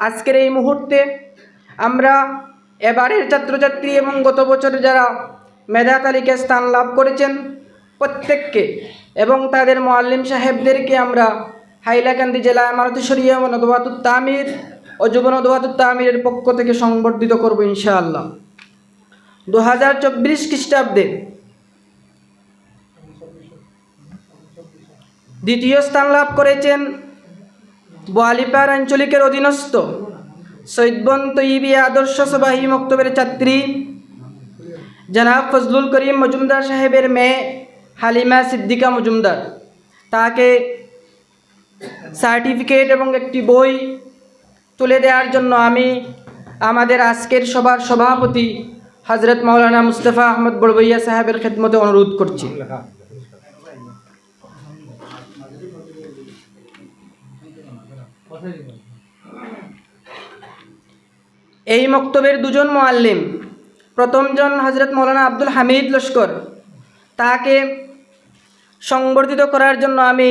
আজকের এই মুহূর্তে আমরা এবারের ছাত্রছাত্রী এবং গত বছর যারা মেধা তালিকায় স্থান লাভ করেছেন প্রত্যেককে এবং তাদের মোয়াল্লিম সাহেবদেরকে আমরা হাইলাকান্দি জেলা ও নদওয়াতুত তামির ও যুব নদওয়াতুত তামিরের পক্ষ থেকে সংবর্ধিত করব ইনশাআল্লাহ। দু হাজার চব্বিশ খ্রিস্টাব্দে দ্বিতীয় স্থান লাভ করেছেন বোয়ালিপাড় আঞ্চলিকের অধীনস্থ সৈদবন তৈবি আদর্শ সবাহী মক্তবের ছাত্রী জনাব ফজলুল করিম মজুমদার সাহেবের মেয়ে হালিমা সিদ্দিকা মজুমদার। তাকে সার্টিফিকেট এবং একটি বই তুলে দেওয়ার জন্য আমি আমাদের আজকের সভার সভাপতি হজরত মৌলানা মুস্তফা আহমদ বড়বইয়া সাহেবের খেদমতে অনুরোধ করছি। এই মক্তবের দুজন মোয়াল্লিম প্রথমজন হজরত মৌলানা আব্দুল হামিদ লস্কর। তাকে সংবর্ধিত করার জন্য আমি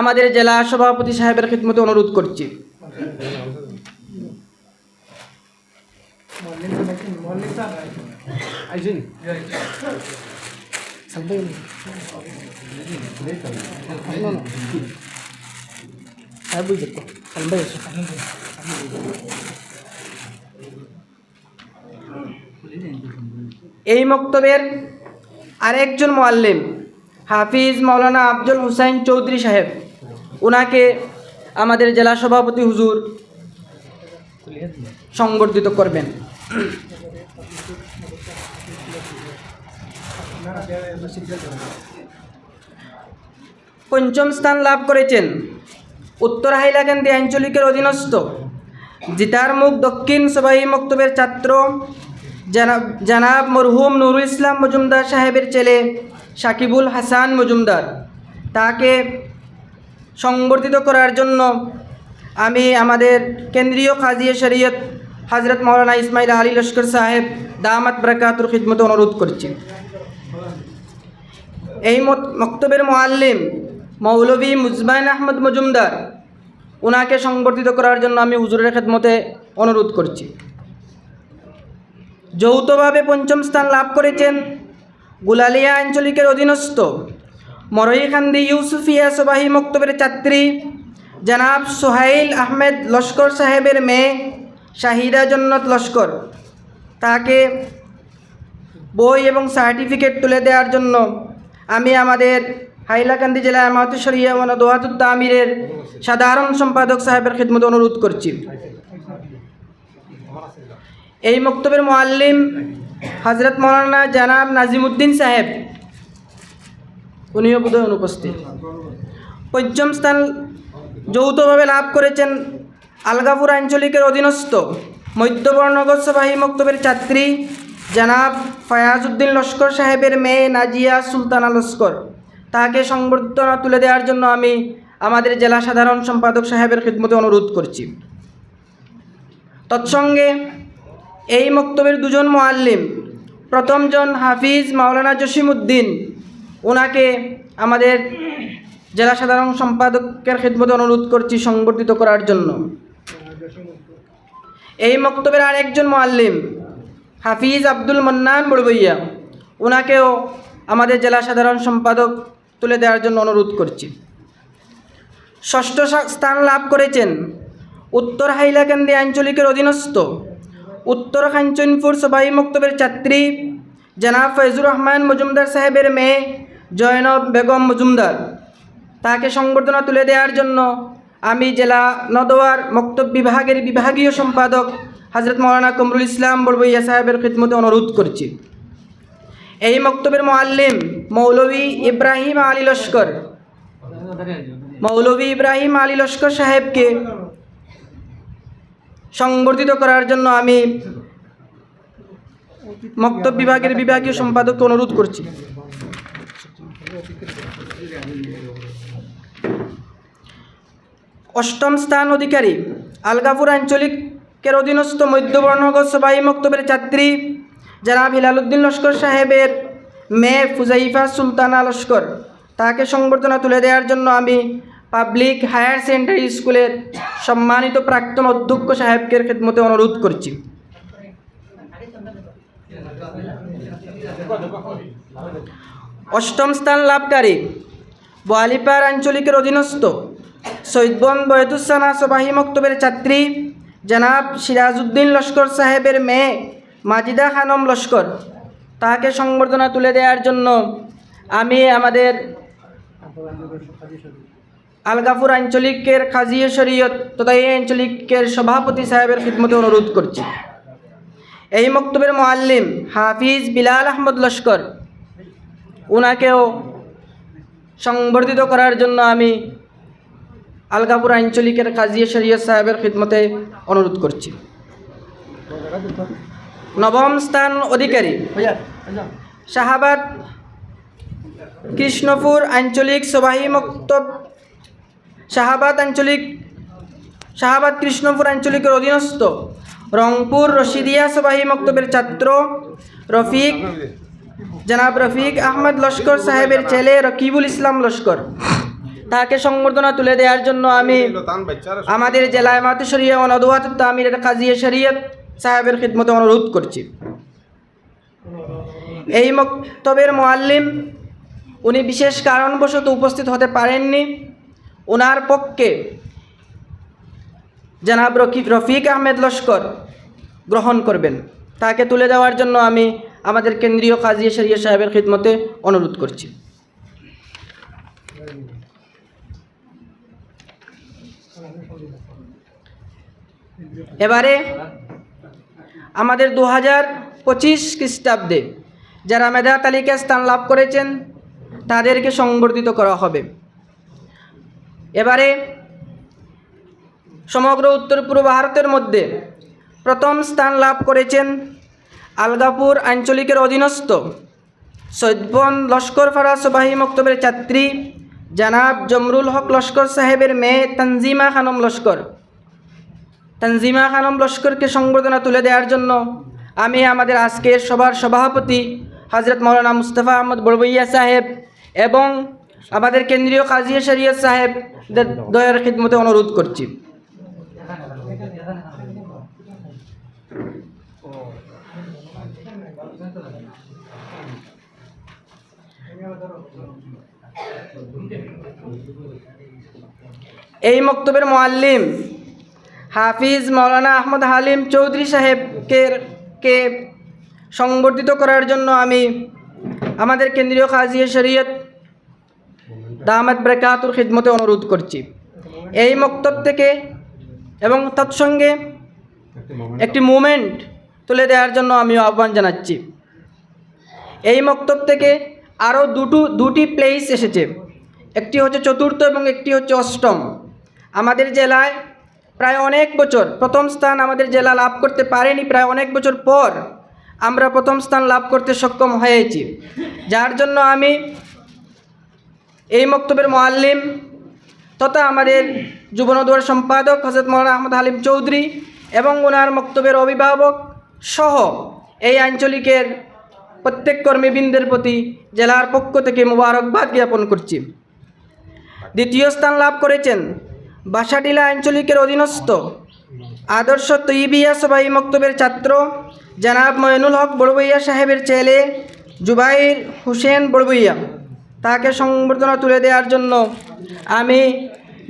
আমাদের জেলা সভাপতি সাহেবের খিদমতে অনুরোধ করছি। এই মক্তবের আরেকজন মোয়াল্লিম, হাফিজ মৌলানা আফজল হুসাইন চৌধুরী সাহেব। ওনাকে আমাদের জেলা সভাপতি হুজুর সংবর্ধিত করবেন। পঞ্চম স্থান লাভ করেছেন উত্তর হাইলাকান্দি আঞ্চলিকের অধীনস্থ। জিতার মুখ দক্ষিণ সবাই মক্তবের ছাত্র জানাব জানাব মরহুম নুরুল ইসলাম মজুমদার সাহেবের ছেলে সাকিবুল হাসান মজুমদার। তাকে সংবর্ধিত করার জন্য আমি আমাদের কেন্দ্রীয় কাজিয়া শরীয়ত হজরত মৌলানা ইসমাইল আলী লস্কর সাহেব দামাত বরকাতুর খিদমত অনুরোধ করছি। এই মক্তবের মোয়াল্লিম মৌলভী মুজবাইন আহমদ মজুমদার ওনাকে সংবর্ধিত করার জন্য আমি হুজুরের খেদমতে অনুরোধ করছি। যৌথভাবে পঞ্চম স্থান লাভ করেছেন গুলালিয়া আঞ্চলিকের অধীনস্থ মরইখান্দি ইউসুফিয়া সবাহী মক্তবের ছাত্রী জনাব সোহাইল আহমেদ লস্কর সাহেবের মেয়ে শাহিদা জন্নত লস্কর। তাকে বই এবং সার্টিফিকেট তুলে দেওয়ার জন্য আমি আমাদের হাইলাকান্দি জেলা আমাত শরিয়া ও দোয়াতুত তামিরের সাধারণ সম্পাদক সাহেবের খিদমত অনুরোধ করছি। এই মক্তবের মোয়াল্লিম হজরত মৌলানা জানাব নাজিমুদ্দিন সাহেব, উনিও বোধহয় অনুপস্থিত। পঞ্চম স্থান যৌথভাবে লাভ করেছেন আলগাপুর আঞ্চলিকের অধীনস্থ মধ্যবর্ণগর সবাহী মক্তবের ছাত্রী জানাব ফয়াজউদ্দিন লস্কর সাহেবের মেয়ে নাজিয়া সুলতানা লস্কর। তাকে সংবর্ধনা তুলে দেওয়ার জন্য আমি আমাদের জেলা সাধারণ সম্পাদক সাহেবের খিদমতে অনুরোধ করছি। তৎসঙ্গে এই মক্তবের দুজন মোয়াল্লিম প্রথমজন হাফিজ মাওলানা জসিমউদ্দিন ওনাকে আমাদের জেলা সাধারণ সম্পাদকের খেদমতে অনুরোধ করছি সংবর্ধিত করার জন্য। এই মক্তবের আরেকজন মোয়াল্লিম, হাফিজ আব্দুল মন্নান বড়বইয়া ওনাকেও আমাদের জেলা সাধারণ সম্পাদক তুলে দেওয়ার জন্য অনুরোধ করছি। ষষ্ঠ স্থান লাভ করেছেন উত্তর হাইলাকান্দি আঞ্চলিকের অধীনস্থ উত্তর খাঞ্চনপুর সবাই মক্তবের ছাত্রী জনাব ফৈজুর রহমান মজুমদার সাহেবের মেয়ে জয়নব বেগম মজুমদার। তাকে সংবর্ধনা তুলে দেওয়ার জন্য আমি জেলা নদোয়ার মক্তব বিভাগের বিভাগীয় সম্পাদক হজরত মৌলানা কমরুল ইসলাম বড়বইয়া সাহেবের খিদমতে অনুরোধ করছি। এই মক্তবের মোয়াল্লিম মৌলভী ইব্রাহিম আলী লস্কর। মৌলভী ইব্রাহিম আলী লস্কর সাহেবকে সংবর্ধিত করার জন্য আমি মক্তব বিভাগের বিভাগীয় সম্পাদককে অনুরোধ করছি। অষ্টম স্থান অধিকারী আলগাপুর আঞ্চলিকের অধীনস্থ মধ্যবর্ণগর সবাই মক্তবের ছাত্রী জনাব হিলালুদ্দিন লস্কর সাহেবের মেয়ে ফুজাইফা সুলতানা লস্কর, তাকে সংবর্ধনা তুলে দেওয়ার জন্য আমি পাবলিক হায়ার সেকেন্ডারি স্কুলের সম্মানিত প্রাক্তন অধ্যক্ষ সাহেবকে খেদমতে অনুরোধ করছি। অষ্টম স্থান লাভকারী, বোয়ালিপাড় আঞ্চলিকের অধীনস্থ সৈদবন বয়তুসানা সবাহী মক্তবের ছাত্রী জনাব সিরাজউদ্দিন লস্কর সাহেবের মেয়ে মাজিদা খানম লস্কর, তাহাকে সংবর্ধনা তুলে দেওয়ার জন্য আমি আমাদের আলগাপুর আঞ্চলিকের কাজিয়ে শরীয়ত তথা এই আঞ্চলিকের সভাপতি সাহেবের খিদমতে অনুরোধ করছি। এই মক্তবের মোয়াল্লিম হাফিজ বিলাল আহমদ লস্কর ওনাকেও সংবর্ধিত করার জন্য আমি আলগাপুর আঞ্চলিকের কাজিয়ে শরীয়ত সাহেবের খিদমতে অনুরোধ করছি। নবম স্থান অধিকারী। শাহাবাদ কৃষ্ণপুর আঞ্চলিক সবাহী মক্তব শাহাবাদ আঞ্চলিক শাহাবাদ কৃষ্ণপুর আঞ্চলিকের অধীনস্থ। রংপুর রশিদিয়া সবাহী মক্তবের ছাত্র রফিক জনাব রফিক আহমদ লস্কর সাহেবের ছেলে রকিবুল ইসলাম লস্কর। তাকে সংবর্ধনা তুলে দেওয়ার জন্য আমি আমাদের জেলায় মাতে শরিয়া ও নদওয়াত তামিরের কাজিয়ে শরিয়ত সাহেবের খিদমতে অনুরোধ করছি। এই মক্তবের মোয়াল্লিম উনি বিশেষ কারণবশত উপস্থিত হতে পারেননি। ওনার পক্ষে জনাব রফিক আহমেদ লস্কর গ্রহণ করবেন। তাকে তুলে দেওয়ার জন্য আমি আমাদের কেন্দ্রীয় কাজী শরিয়া সাহেবের খিদমতে অনুরোধ করছি। এবারে আমাদের দু হাজার পঁচিশ খ্রিস্টাব্দে যারা মেধা তালিকায় স্থান লাভ করেছেন, তাদেরকে সংবর্ধিত করা হবে। এবারে সমগ্র উত্তর পূর্ব ভারতের মধ্যে প্রথম স্থান লাভ করেছেন আলগাপুর আঞ্চলিকের অধীনস্থ সৈদবন লস্কর ফারা সবাহী মক্তবের ছাত্রী জানাব জমরুল হক লস্কর সাহেবের মেয়ে তানজিমা খানম লস্কর। তানজিমা খানম লস্করকে সংবর্ধনা তুলে দেওয়ার জন্য আমি আমাদের আজকের সভার সভাপতি হজরত মৌলানা মুস্তফা আহমদ বড়বইয়া সাহেব এবং আমাদের কেন্দ্রীয় কাজিয়া শরিয়ত সাহেব দয়ার খিদমতে অনুরোধ করছি। এই মক্তবের মোয়াল্লিম হাফিজ মৌলানা আহমদ হালিম চৌধুরী সাহেবকে কে সংবর্ধিত করার জন্য আমি আমাদের কেন্দ্রীয় কাজিয়া শরীয়ত দামাত ব্রেকাতুর খিদমতে অনুরোধ করছি। এই মক্তব থেকে এবং তৎসঙ্গে একটি মুমেন্ট তুলে দেওয়ার জন্য আমি আহ্বান জানাচ্ছি। এই মক্তব থেকে আরও দুটো, দুটি প্লেস এসেছে। একটি হচ্ছে চতুর্থ এবং একটি হচ্ছে অষ্টম। আমাদের জেলায় প্রায় অনেক বছর প্রথম স্থান আমাদের জেলা লাভ করতে পারেনি, প্রায় অনেক বছর পর আমরা প্রথম স্থান লাভ করতে সক্ষম হয়েছি। যার জন্য আমি এই মক্তবের মোয়াল্লিম তথা আমাদের যুবনদুয়ার সম্পাদক হজরত মৌলানা আহমদ হালিম চৌধুরী এবং ওনার মক্তবের অভিভাবক সহ এই আঞ্চলিকের প্রত্যেক কর্মীবৃন্দের প্রতি জেলার পক্ষ থেকে মোবারকবাদ জ্ঞাপন করছি। দ্বিতীয় স্থান লাভ করেছেন বাসাটিলা আঞ্চলিকের অধীনস্থ। আদর্শ তৈবিয়া সবাই মক্তবের ছাত্র জানাব ময়নুল হক বড়বইয়া সাহেবের ছেলে জুবাইর হুসেন বড়বইয়া। তাকে সংবর্ধনা তুলে দেওয়ার জন্য আমি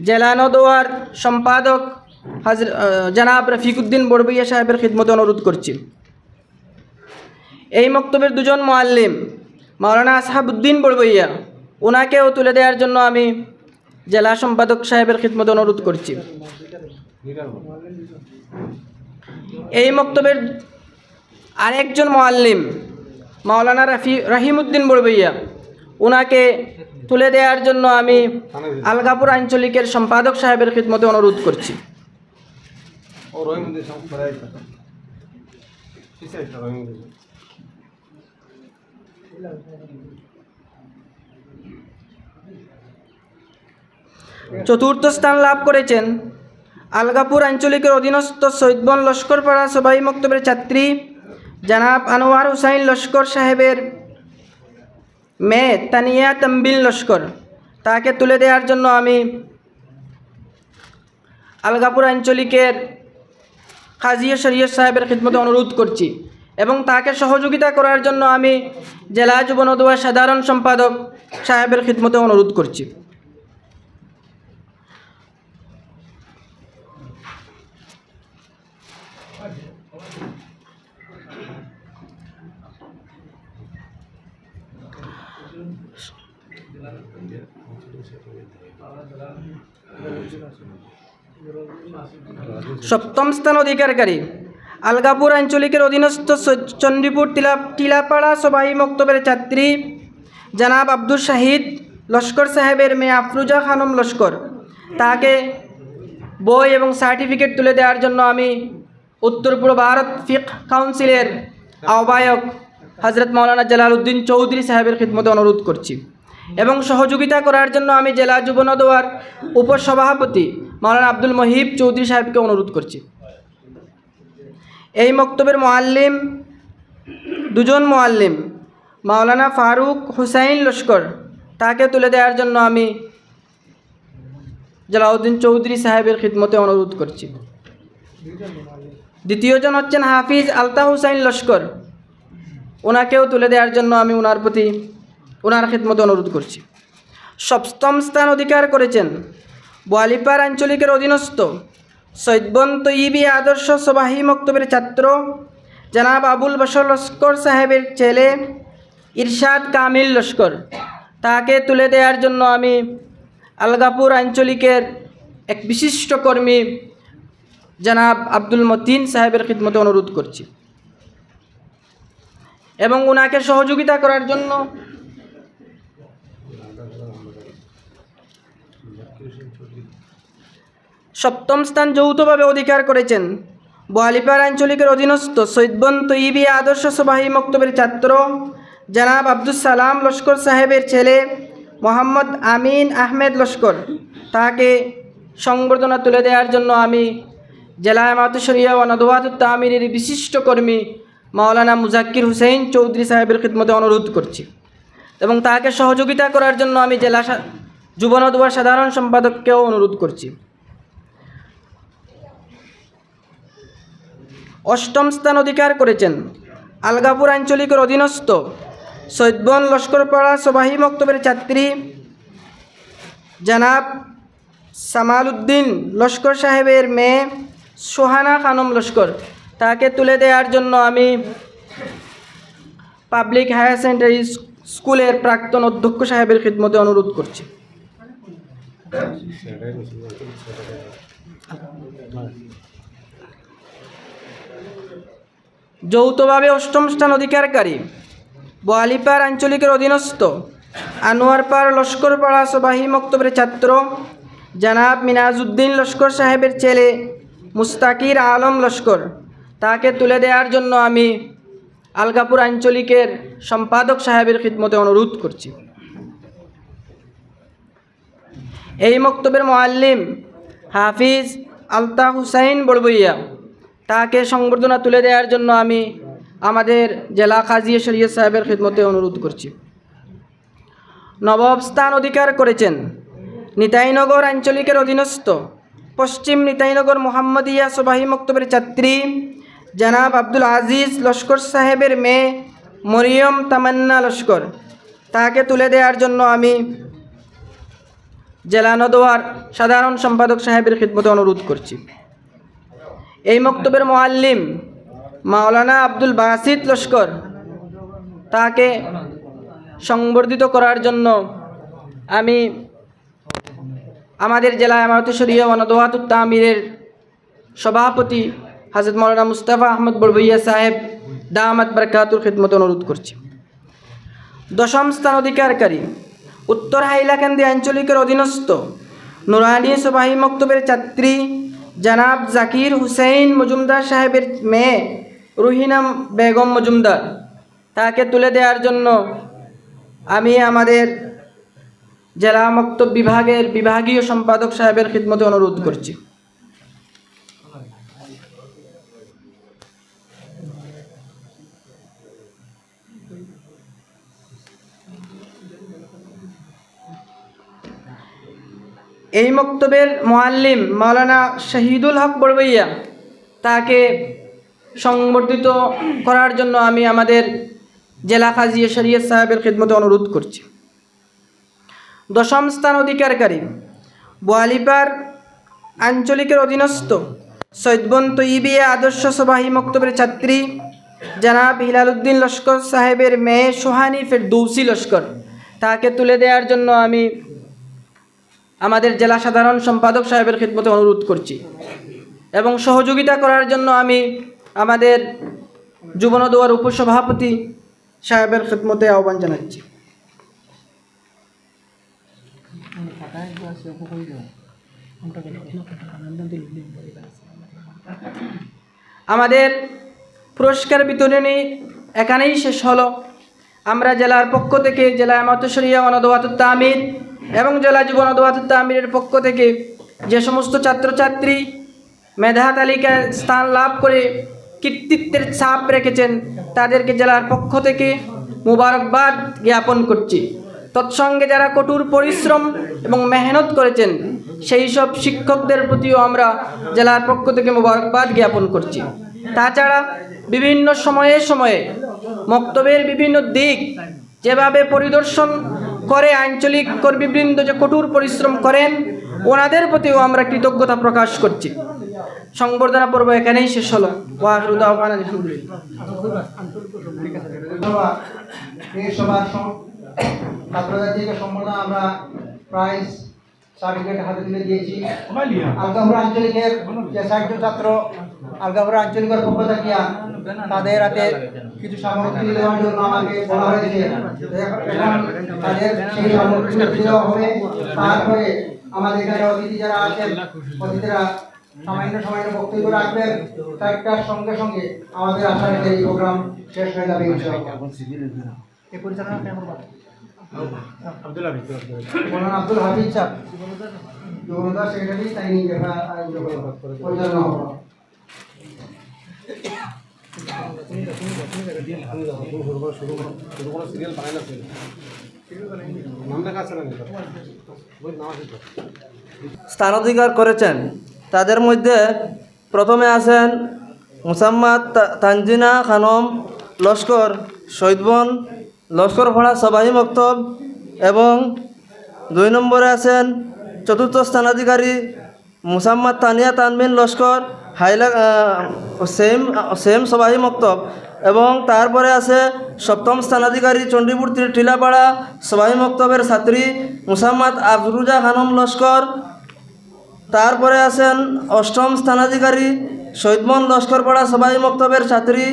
জেলা নদোয়ার সম্পাদক হাজর জানাব রফিকুদ্দিন বড়বইয়া সাহেবের খিদমত অনুরোধ করছি। এই মক্তবের দুজন মোয়াল্লিম, মাওলানা আসহাবুদ্দিন বড়বইয়া ওনাকেও তুলে দেওয়ার জন্য আমি জেলা সম্পাদক সাহেবের খিদমত অনুরোধ করছি। এই মক্তবের আরেকজন মোয়াল্লিম, মাওলানা রাফি রাহিমুদ্দিন বড়বইয়া ওনাকে তুলে দেওয়ার জন্য আমি আলগাপুর আঞ্চলিকের সম্পাদক সাহেবের খিদমতে অনুরোধ করছি। চতুর্থ স্থান লাভ করেছেন। আলগাপুর আঞ্চলিকের অধীনস্থ সৈদবন লস্করপাড়া সবাই মক্তবের ছাত্রী জানাব আনোয়ার হুসাইন লস্কর সাহেবের মেয়ে তানিয়া তম্বিল লস্কর। তাকে তুলে দেওয়ার জন্য আমি আলগাপুর আঞ্চলিকের কাজিয়া শরীয়ত সাহেবের খিদমতে অনুরোধ করছি এবং তাকে সহযোগিতা করার জন্য আমি জেলা যুব নদুয়ার সাধারণ সম্পাদক সাহেবের খিদমতে অনুরোধ করছি। সপ্তম স্থান অধিকারকারী আলগাপুর আঞ্চলিকের অধীনস্থ চণ্ডীপুর টিলা টিলাপাড়া সবাই মক্তবের ছাত্রী। জানাব আব্দুল শাহিদ লস্কর সাহেবের মেয়ে আফরুজা খানম লস্কর। তাকে বই এবং সার্টিফিকেট তুলে দেওয়ার জন্য আমি উত্তর পূর্ব ভারত ফিক কাউন্সিলের আহ্বায়ক হজরত মৌলানা জালালউদ্দিন চৌধুরী সাহেবের খিদমতে অনুরোধ করছি। এবং সহযোগিতা করার জন্য আমি জেলা যুব নদোয়ার উপসভাপতি মৌলানা আব্দুল মহিব চৌধুরী সাহেবকে অনুরোধ করছি। এই মক্তবের মোয়াল্লিম, দুজন মোয়াল্লিম, মাওলানা ফারুক হুসাইন লস্কর, তাকে তুলে দেওয়ার জন্য আমি জালাউদ্দিন চৌধুরী সাহেবের খিদমতে অনুরোধ করছি। দ্বিতীয়জন হচ্ছেন হাফিজ আলতা হুসাইন লস্কর। ওনাকেও তুলে দেওয়ার জন্য আমি ওনার প্রতি ওনার খিদমতে অনুরোধ করছি। সপ্তম স্থান অধিকার করেছেন বোয়ালিপার আঞ্চলিকের অধীনস্থ সৈদবন তৈবি আদর্শ সবাহী মক্তবের ছাত্র জনাব আবুল বসর লস্কর সাহেবের ছেলে ইরশাদ কামিল লস্কর। তাকে তুলে দেওয়ার জন্য আমি আলগাপুর আঞ্চলিকের এক বিশিষ্ট কর্মী জনাব আব্দুল মতিন সাহেবের খিদমতে অনুরোধ করছি। এবং ওনাকে সহযোগিতা করার জন্য সপ্তম স্থান যৌথভাবে অধিকার করেছেন। বোয়ালিপাড় আঞ্চলিকের অধীনস্থ সৈদবন তৈবি আদর্শ সবাহী মক্তবের ছাত্র জনাব আব্দুল সালাম লস্কর সাহেবের ছেলে মোহাম্মদ আমিন আহমেদ লস্কর। তাকে সংবর্ধনা তুলে দেওয়ার জন্য আমি জেলা মাতুশরিয়া ও নদওয়াত তামিরের বিশিষ্ট কর্মী মাওলানা মুজাক্কির হুসেইন চৌধুরী সাহেবের খিদমতে অনুরোধ করছি এবং তাকে সহযোগিতা করার জন্য আমি জেলা সা- যুব নদওয়ার সাধারণ সম্পাদককেও অনুরোধ করছি। অষ্টম স্থান অধিকার করেছেন। আলগাপুর আঞ্চলিকের অধীনস্থ সৈদবন লস্করপাড়া সবাহী মক্তবের ছাত্রী জানাব সামাল উদ্দিন লস্কর সাহেবের মেয়ে সোহানা খানম লস্কর। তাকে তুলে দেওয়ার জন্য আমি পাবলিক হায়ার সেকেন্ডারি স্কুলের প্রাক্তন অধ্যক্ষ সাহেবের খিদমতে অনুরোধ করছি। যৌথভাবে অষ্টম স্থান অধিকারকারী, বোয়ালিপাড় আঞ্চলিকের অধীনস্থ, আনোয়ারপাড় লস্করপাড়া সবাহী মক্তবের ছাত্র, জানাব মিনাজউদ্দিন লস্কর সাহেবের ছেলে মুস্তাকির আলম লস্কর। তাকে তুলে দেওয়ার জন্য আমি আলগাপুর আঞ্চলিকের সম্পাদক সাহেবের খিদমতে অনুরোধ করছি। এই মক্তবের মোয়াল্লিম হাফিজ আলতা হুসাইন বড়বইয়া। তাকে সংবর্ধনা তুলে দেওয়ার জন্য আমি আমাদের জেলা কাজিয়া শরীয়ত সাহেবের খিদমতে অনুরোধ করছি। নবম স্থান অধিকার করেছেন। নিতাইনগর আঞ্চলিকের অধীনস্থ। পশ্চিম নিতাইনগর মোহাম্মদিয়া সবাহী মক্তবের ছাত্রী জানাব আব্দুল আজিজ লস্কর সাহেবের মেয়ে মরিয়ম তামান্না লস্কর। তাকে তুলে দেওয়ার জন্য আমি জেলা নদোয়ার সাধারণ সম্পাদক সাহেবের খিদমতে অনুরোধ করছি। এই মক্তবের মোয়াল্লিম মাওলানা আব্দুল বাসিদ লস্কর তাকে সংবর্ধিত করার জন্য আমি আমাদের জেলা আমারত শরিয়া ওয়ানদোয়াতুত তামিরের সভাপতি হাজরত মৌলানা মুস্তাফা আহমদ বড়বইয়া সাহেব দামাত বরকাতুর খিদমত অনুরোধ করছি। দশম স্থান অধিকারকারী, উত্তর হাইলাকান্দি আঞ্চলিকের অধীনস্থ নুরানি সবাহী মক্তবের ছাত্রী জানাব জাকির হুসেইন মজুমদার সাহেবের মেয়ে রুহিনা বেগম মজুমদার, তাকে তুলে দেওয়ার জন্য আমি আমাদের জেলা মক্তব বিভাগের বিভাগীয় সম্পাদক সাহেবের খিদমতে অনুরোধ করছি। এই মক্তবের মোয়াল্লিম মাওলানা শহীদুল হক বড়বইয়া তাকে সংবর্ধিত করার জন্য আমি আমাদের জেলা কাজী শরিয়ত সাহেবের খিদমতে অনুরোধ করছি। দশম স্থান অধিকারকারী বোয়ালিপার আঞ্চলিকের অধীনস্থ সৈদবন তৈবিয়া আদর্শ সবাহী মক্তবের ছাত্রী জানাব হিলালুদ্দিন লস্কর সাহেবের মেয়ে সোহানি ফের ফেরদৌসি লস্কর। তাকে তুলে দেওয়ার জন্য আমি আমাদের জেলা সাধারণ সম্পাদক সাহেবের খিদমতে অনুরোধ করছি। এবং সহযোগিতা করার জন্য আমি আমাদের যুবনদুয়ার উপসভাপতি সাহেবের খিদমতে আহ্বান জানাচ্ছি। আমাদের পুরস্কার বিতরণী এখানেই শেষ হলো। আমরা জেলার পক্ষ থেকে জেলা মাতসরিয়া অনদওয়াতুত্তা আমির এবং জেলা যুব অনদওয়াতুত্তা আমিরের পক্ষ থেকে যে সমস্ত ছাত্রছাত্রী মেধা তালিকায় স্থান লাভ করে কৃতিত্বের ছাপ রেখেছেন, তাদেরকে জেলার পক্ষ থেকে মুবারকবাদ জ্ঞাপন করছি। তৎসঙ্গে যারা কঠোর পরিশ্রম এবং মেহনত করেছেন, সেই সব শিক্ষকদের প্রতিও আমরা জেলার পক্ষ থেকে মুবারকবাদ জ্ঞাপন করছি। তাছাড়া বিভিন্ন সময়ে সময়ে মক্তবের বিভিন্ন দিক যেভাবে পরিদর্শন করে আঞ্চলিক কর্মীবৃন্দ যে কঠোর পরিশ্রম করেন ওনাদের প্রতিও আমরা কৃতজ্ঞতা প্রকাশ করছি। সংবর্ধনা পর্ব এখানেই শেষ হলো। ওয়াহরুদ আলহামদুলিল্লাহ। আমরা প্রাইজ সার্টিফিকেট হাতে তুলে দিয়েছি আলগাপুর আঞ্চলিকের যে ছাত্র আঞ্চলিকের পক্ষ থাকিয়া তাদের হাতে কিছু সামগ্রী তুলে দেওয়ার জন্য আমাকে বলা হয়েছে তাদের সেই সামগ্রী তুলে দেওয়া হবে তারপরে আমাদের এখানে অতিথি যারা আছেন অতিথিরা সামান্য সামান্য বক্তব্য রাখবেন চারটার সঙ্গে সঙ্গে আমাদের আশা এই প্রোগ্রাম শেষ হয়ে যাবে ইনশাআল্লাহ পরিচালনা কেমন আব্দুল হাফিজ সাহেব যুবনদা সেক্রেটারি তাই নিয়ে পরিচালনা সিরিয়াল বানাই না নাম দেখা আছে না বই নাম আছে তো স্থানাধিকার করেছেন। তাদের মধ্যে প্রথমে আছেন মুসাম্মাদ তানজিনা খানম, লস্কর শহীদবন লস্কর ভাড়া সবাহী মক্তব এবং দুই নম্বরে আছেন চতুর্থ স্থানাধিকারী মুসাম্মাদ তানিয়া তানবিন লস্কর, হাইলা সেম সেম সবাহী মক্তব। এবং তারপরে আছে সপ্তম স্থানাধিকারী চণ্ডীপুর টিলাপাড়া সবাহী মক্তবের ছাত্রী মুসাম্মাদ আফরুজা খানম লস্কর। তারপরে আছেন অষ্টম স্থানাধিকারী শহীদমন লস্করপাড়া সবাই মক্তবের ছাত্রী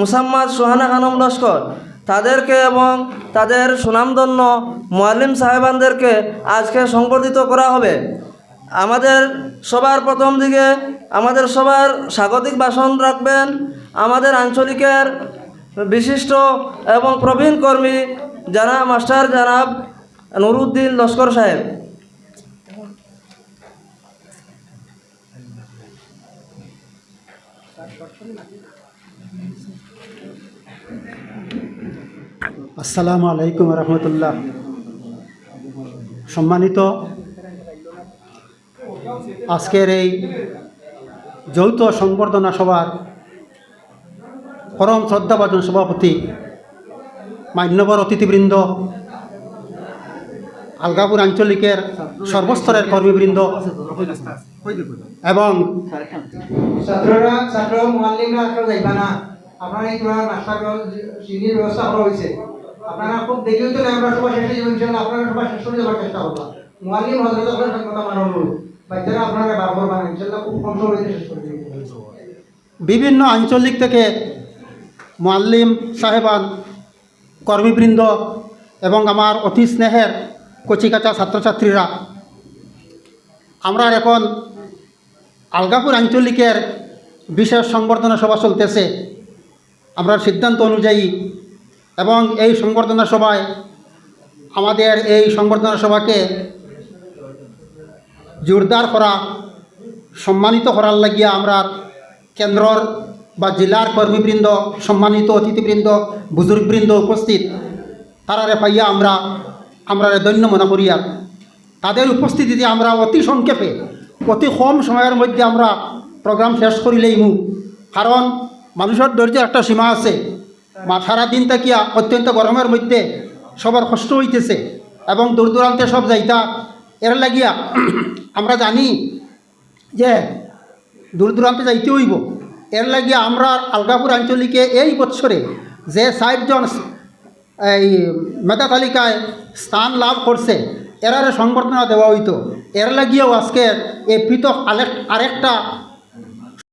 মুসাম্মাদ সোহানা খানম লস্কর। তাদেরকে এবং তাদের সুনামধন্য মোয়াল্লিম সাহেবানদেরকে আজকে সংবর্ধিত করা হবে। আমাদের সবার প্রথম দিকে আমাদের সবার স্বাগতিক ভাষণ রাখবেন আমাদের আঞ্চলিকের বিশিষ্ট এবং প্রবীণ কর্মী জানা মাস্টার জানাব নুরুদ্দিন লস্কর সাহেব। আসসালামু আলাইকুম রহমতুল্লাহ। সম্মানিত আজকের এই যৌথ সংবর্ধনা সভার পরম শ্রদ্ধাভাজন সভাপতি মান্যবর অতিথিবৃন্দ আলগাপুর আঞ্চলিকের সর্বস্তরের কর্মীবৃন্দ এবং আপনারা খুব দেখেও তো আমরা সবাই শেষে আপনারা সবাই শেষ করে যাওয়ার চেষ্টা করবা। মোয়াল্লিম হজরত আপনার সঙ্গে কথা অনুরোধ। করে বিভিন্ন আঞ্চলিক থেকে মোয়াল্লিম সাহেবান, কর্মীবৃন্দ এবং আমার অতি স্নেহের কচিকাচা ছাত্রছাত্রীরা, আমরা এখন আলগাপুর আঞ্চলিকের বিশেষ সংবর্ধনা সভা চলতেছে। আমরা সিদ্ধান্ত অনুযায়ী এবং এই সংবর্ধনা সভায় আমাদের এই সংবর্ধনা সভাকে জোরদার করা, সম্মানিত করার লাগিয়া আমরা কেন্দ্রর বা জেলার কর্মীবৃন্দ, সম্মানিত অতিথিবৃন্দ, বুজুর্গবৃন্দ উপস্থিত, তারারে পাইয়া আমরা আমরা দৈন্য মনে করিয়া তাদের উপস্থিতিতে আমরা অতি সংক্ষেপে, অতি কম সময়ের মধ্যে আমরা প্রোগ্রাম শেষ করিলেই মু কারণ মানুষের ধৈর্যের একটা সীমা আছে। সারাদিন থাকিয়া অত্যন্ত গরমের মধ্যে সবার কষ্ট হইতেছে এবং দূর দূরান্তে সব যাইতা। এর লাগিয়া আমরা জানি যে দূর দূরান্তে যাইতে হইব। এর লাগিয়া আমরা আলগাপুর আঞ্চলিকে এই বৎসরে যে ষাটজন এই মেধা তালিকায় স্থান লাভ করছে, এরারে সংবর্ধনা দেওয়া হইতো। এর লাগিয়েও আজকে এই পৃথক আরেক আরেকটা